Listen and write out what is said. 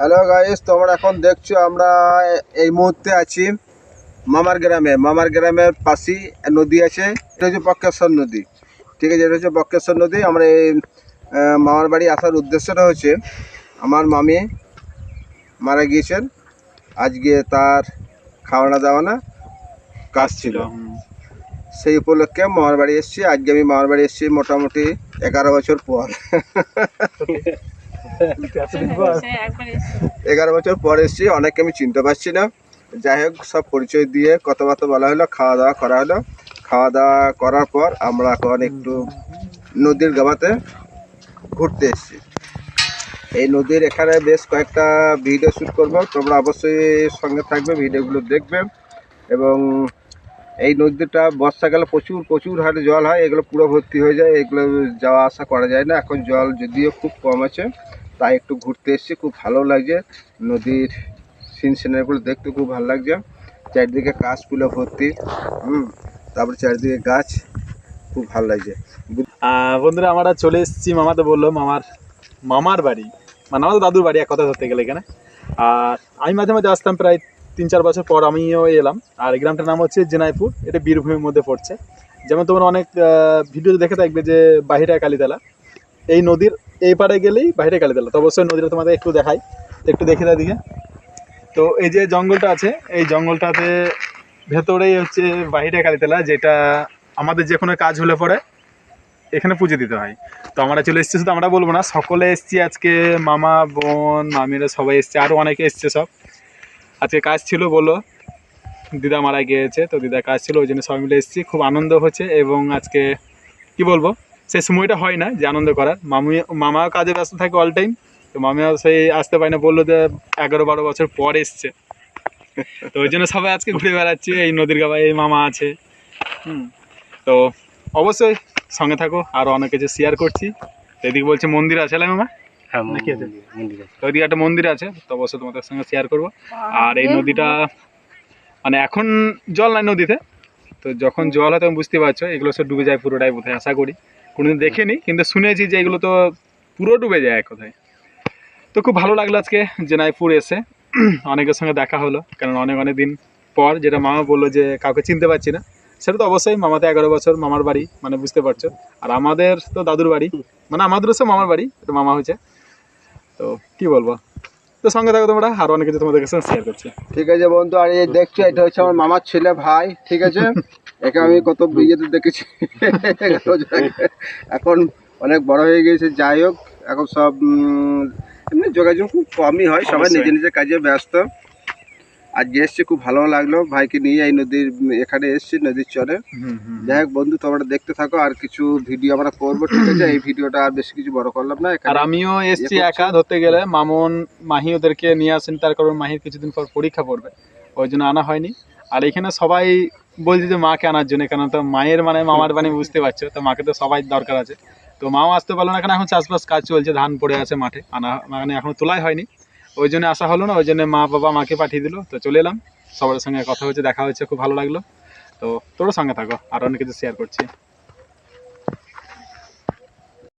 Hello guys তোমরা এখন দেখছ আমরা এই মুহূর্তে আছি মামার গ্রামে। মামার গ্রামের পাশেই নদী আছে। এটা হচ্ছে বক্রেশ্বর নদী। ঠিক আছে এটা হচ্ছে বক্রেশ্বর নদী। আমরা এই মামার বাড়ি আসার উদ্দেশ্যটা হচ্ছে আমার মামি মারা গিয়েছেন। আজকে তার খাওয়ানা দাওয়ানা কাজ ছিল। সেই উপলক্ষে মামার বাড়ি এসেছি। আজকে আমি মামার বাড়ি এসেছি মোটামুটি এগারো বছর পর। এগারো বছর পর এসেছি অনেকে আমি চিনতে পারছি না। যাই হোক সব পরিচয় দিয়ে কথাবার্তা বলা হলো খাওয়া দাওয়া করা হলো। খাওয়া দাওয়া করার পর আমরা এখন একটু নদীর গামাতে ঘুরতে এসেছি। এই নদীর এখানে বেশ কয়েকটা ভিডিও শ্যুট করব। তোমরা অবশ্যই সঙ্গে থাকবে ভিডিওগুলো দেখবে। এবং এই নদীটা বর্ষাকালে প্রচুর প্রচুর হারে জল হয়। এগুলো পুরো ভর্তি হয়ে যায়। এগুলো যাওয়া আসা করা যায় না। এখন জল যদিও খুব কম আছে। তাই একটু ঘুরতে এসেছি, খুব ভালো লাগছে। নদীর সিন সিনারিগুলো দেখতে খুব ভালো লাগছে। চারিদিকে কাশফুলে ভর্তি, হুম, তারপরে চারিদিকে গাছ, খুব ভালো লাগছে। বন্ধুরা, আমরা চলে এসেছি মামাতে বলল, মামার মামার বাড়ি। মানে আমাদের দাদুর বাড়ি, এক কথা ধরতে গেলে এখানে। আর আমি মাঝে মাঝে আসতাম প্রায় তিন চার বছর পর আমিও এলাম। আর গ্রামটার নাম হচ্ছে জেনাইপুর, এটা বীরভূমির মধ্যে পড়ছে। যেমন তোমরা অনেক ভিডিও দেখে থাকবে যে বাহিরা কালীতলা। এই নদীর এই পাড়ে গেলেই বাহিরে কালীতলা তো অবশ্যই নদীটা তোমাদের একটু দেখাই, একটু দেখে দিকে তো এই যে জঙ্গলটা আছে, এই জঙ্গলটাতে ভেতরেই হচ্ছে বাহিরে কালীতলা যেটা আমাদের যে কোনো কাজ হলে পরে এখানে পুজো দিতে হয়। তো আমরা চলে এসেছি, শুধু আমরা বলব না, সকলে এসছি আজকে, মামা, বোন, মামিরা সবাই এসছে আরও অনেকে এসছে সব। আজকে কাজ ছিল বলো, দিদা মারা গিয়েছে, তো দিদা কাজ ছিল, ওই জন্য সবাই মিলে এসেছি, খুব আনন্দ হচ্ছে, এবং আজকে কি বলব সেই সময়টা হয় না যে আনন্দ করার। মামি মামাও কাজে ব্যস্ত থাকে অল টাইম তো মামিও সেই আসতে পারে না বলল যে এগারো বারো বছর পর এসছে। তো ওই জন্য সবাই আজকে ঘুরে বেড়াচ্ছি এই নদীর গাবায় এই মামা আছে। হুম। তো অবশ্যই সঙ্গে থাকো আরও অনেক কিছু শেয়ার করছি। এদিকে বলছে মন্দির আছে না মামা? হ্যাঁ ওইদিকে একটা মন্দির আছে তো অবশ্যই তোমাদের সঙ্গে শেয়ার করব। আর এই নদীটা মানে এখন জল নাই নদীতে তো যখন জল হয় তখন বুঝতে পারছ এগুলো সব ডুবে যায় পুরোটাই বোধহয় আশা করি। কোনোদিন দেখিনি কিন্তু শুনেছি যে এগুলো তো পুরো ডুবে যায় এক কথায়। তো খুব ভালো লাগল আজকে জেনাইপুর এসে। অনেকের সঙ্গে দেখা হলো কারণ অনেক অনেক দিন পর যেটা মামা বলল যে কাউকে চিনতে পারছি না সেটা তো অবশ্যই মামাতে এগারো বছর মামার বাড়ি মানে বুঝতে পারছ। আর আমাদের তো দাদুর বাড়ি মানে আমাদেরও সব মামার বাড়ি তো মামা হয়েছে। তো কি বলব? তো সঙ্গে থাকো তোমরা আরও অনেক কিছু তোমাদের কাছে শেয়ার করছি। ঠিক আছে বন্ধু আর এই দেখছ এটা হচ্ছে আমার মামার ছেলে ভাই ঠিক আছে? একে আমি কত ইয়েতে দেখেছি। এখন অনেক বড় হয়ে গেছে যাই হোক এখন সব এমনি যোগাযোগ খুব কমই হয় সবাই অবশ্যই। নিজের কাজে ব্যস্ত। আজ এসছি খুব ভালো লাগল ভাইকে নিয়ে এই নদীর এখানে এসছি নদীর চরে। যাই হোক বন্ধু তোমরা দেখতে থাকো আর কিছু ভিডিও আমরা করব ঠিক আছে? এই ভিডিওটা আর বেশি কিছু বড় করলাম না আর আমিও এসছি ইয়ে একা ধরতে গেলে মামুন মাহি ওদেরকে নিয়ে আসেন তার কারণ মাহির কিছুদিন পর পরীক্ষা পড়বে ওই জন্য আনা হয়নি। আর এখানে সবাই বলছে যে মাকে আনার জন্য কেন তো মায়ের মানে মামার বাণী বুঝতে পারছ, তো মাকে তো সবাই দরকার আছে। তো মাও আসতে পারল না কেন? এখন চাষবাস কাজ চলছে, ধান পড়ে আছে মাঠে। আনা মানে এখনও তোলাই হয়নি। ওই জন্য আসা হলো না, ওই জন্য মা বাবা মাকে পাঠিয়ে দিলো। তো চলে এলাম। সবার সঙ্গে কথা হচ্ছে দেখা হচ্ছে খুব ভালো লাগল। তো তোরও সঙ্গে থাকো, আর অনেক কিছু শেয়ার করছি।